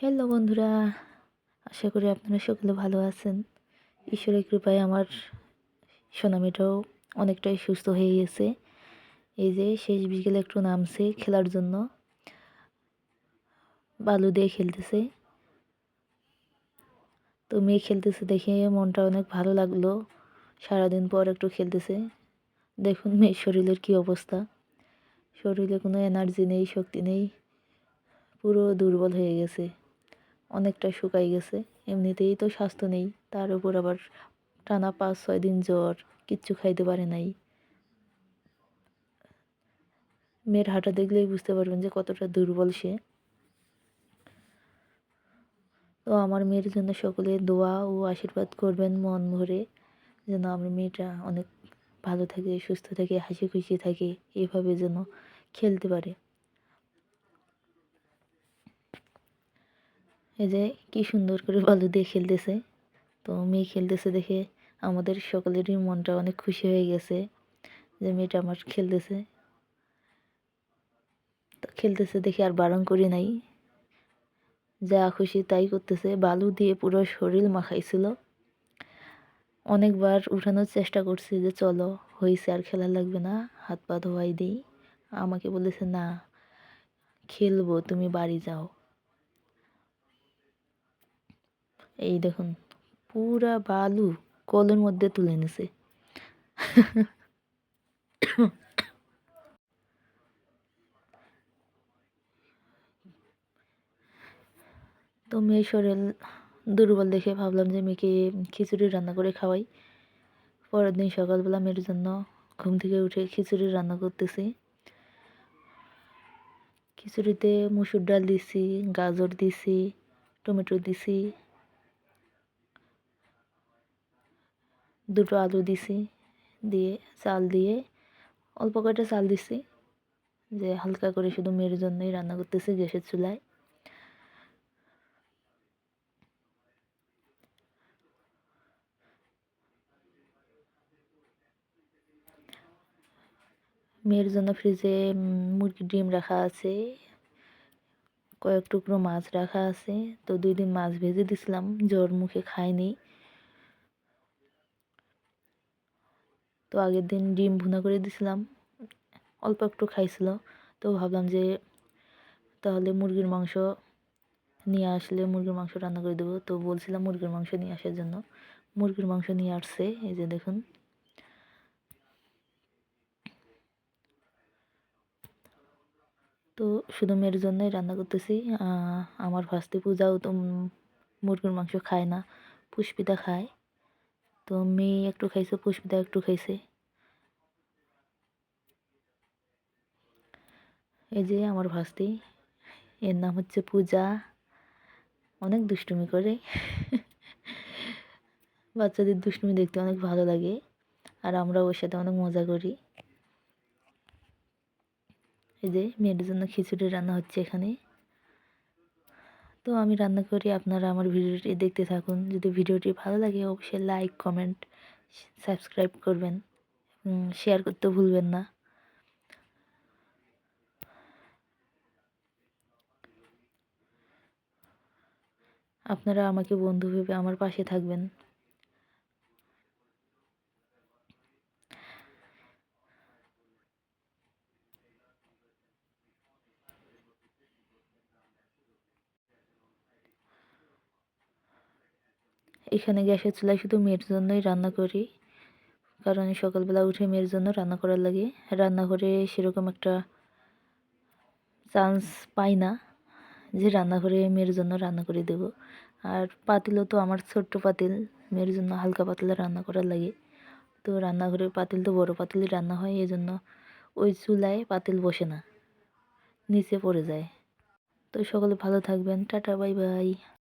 Hello বন্ধুরা। আশা করি আপনারা সকলে ভালো আছেন। ঈশ্বরের কৃপায় আমার সোনামিটাও অনেকটাই সুস্থ হয়ে গেছে। এই যে শেষ বিকেলে একটু নামছে খেলার জন্য। বালু দিয়ে খেলতেছে। তো মেয়ে খেলতেছে দেখে মনটা অনেক ভালো লাগল। সারাদিন পর একটু খেলতেছে। দেখুন মেয়ের শরীরের কী অবস্থা। শরীরে কোনো এনার্জি নেই, শক্তি নেই। পুরো দুর্বল হয়ে গেছে। অনেকটা শুকাই গেছে। এমনিতেই তো স্বাস্থ্য নেই, তার উপর আবার টানা পাঁচ, ছয় দিন জ্বর, কিচ্ছু খাইতে পারে নাই। মেয়ের হাঁটা দেখলেই বুঝতে পারবেন যে কতটা দুর্বল সে। তো আমার মেয়ের জন্য সকলে দোয়া ও আশীর্বাদ করবেন মন ভরে, যেন আমার মেয়েটা অনেক ভালো থাকে, সুস্থ থাকে, হাসি খুশি থাকে, এভাবে যেন খেলতে পারে। এই যে কি সুন্দর করে বালু দিয়ে খেলতেছে। তো মেয়ে খেলতেছে দেখে আমাদের সকলেরই মনটা অনেক খুশি হয়ে গেছে যে মেয়েটা আমার খেলতেছে। তো খেলতেছে দেখে আর বারণ করি নাই। যা খুশি তাই করতেছে। বালু দিয়ে পুরো শরীর মাখাইছিল। অনেকবার উঠানোর চেষ্টা করছি যে চলো হয়েছে আর খেলা লাগবে না, হাত পা ধোয়াই দিই। আমাকে বলেছে, না, খেলব, তুমি বাড়ি যাও। এই দেখুন, পুরা বালু কলের মধ্যে তুলে নিছে তো মেয়ে শরীর দুর্বল দেখে ভাবলাম যে মেয়েকে খিচুড়ি রান্না করে খাওয়াই। পরের দিন সকালবেলা মেয়ের জন্য ঘুম থেকে উঠে খিচুড়ি রান্না করতেছি। খিচুড়িতে মুসুর ডাল দিছি, গাজর দিছি, টমেটো দিছি দুটো আলু দিছি, দিয়ে চাল দিয়ে অল্প কয়টা চাল দিছি, যে হালকা করে শুধু মেয়ের জন্যই রান্না করতেছি গ্যাসের চুলায়। মেয়ের জন্য ফ্রিজে মুরগির ডিম রাখা আছে, কয়েক টুকরো মাছ রাখা আছে, তো দুই দিন মাছ ভেজে দিছিলাম, জ্বর মুখে খায়নি তো আগের দিন ডিম ভুনা করে দিছিলাম। অল্প একটু খাইছিল। তো ভাবলাম যে তাহলে মুরগির মাংস নিয়ে আসলে মুরগির মাংস রান্না করে দেবো। তো বলছিলাম মুরগির মাংস নিয়ে আসার জন্য। মুরগির মাংস নিয়ে আসছে, এই যে দেখুন। তো শুধু মেয়ের জন্যই রান্না করতেছি। আমার ভাস্তি পূজাও তো মুরগির মাংস খায় না, পুষ্পিতা খায়। তো মেয়ে একটু খাইছে, পুষ্পিতা একটু খাইছে। এই যে আমার ভাস্তি, এর নাম হচ্ছে পূজা। অনেক দুষ্টুমি করে। বাচ্চাদের দুষ্টুমি দেখতে অনেক ভালো লাগে, আর আমরা ওর সাথে অনেক মজা করি। এই যে মেয়ের জন্য খিচুড়ি রান্না হচ্ছে এখানে। তো আমি রান্না করি, আপনারা আমার ভিডিওটি দেখতে থাকুন। যদি ভিডিওটি ভালো লাগে, অবশ্যই লাইক কমেন্ট সাবস্ক্রাইব করবেন। শেয়ার করতে ভুলবেন না। আপনারা আমাকে বন্ধু ভেবে আমার পাশে থাকবেন। এখানে গ্যাসের চুলায় শুধু মেয়ের জন্যই রান্না করি। কারণ সকালবেলা উঠে মেয়ের জন্য রান্না করার লাগে। রান্নাঘরে সেরকম একটা চান্স পাই না যে রান্নাঘরে মেয়ের জন্য রান্না করে দেব। আর পাতিলও তো আমার ছোট্ট পাতিল, মেয়ের জন্য হালকা পাতলা রান্না করার লাগে। তো রান্নাঘরের পাতিল তো বড় পাতিলই রান্না হয় এই জন্য ওই চুলায় পাতিল বসে না, নিচে পড়ে যায়। তো সকলে ভালো থাকবেন, টাটা, বাই বাই।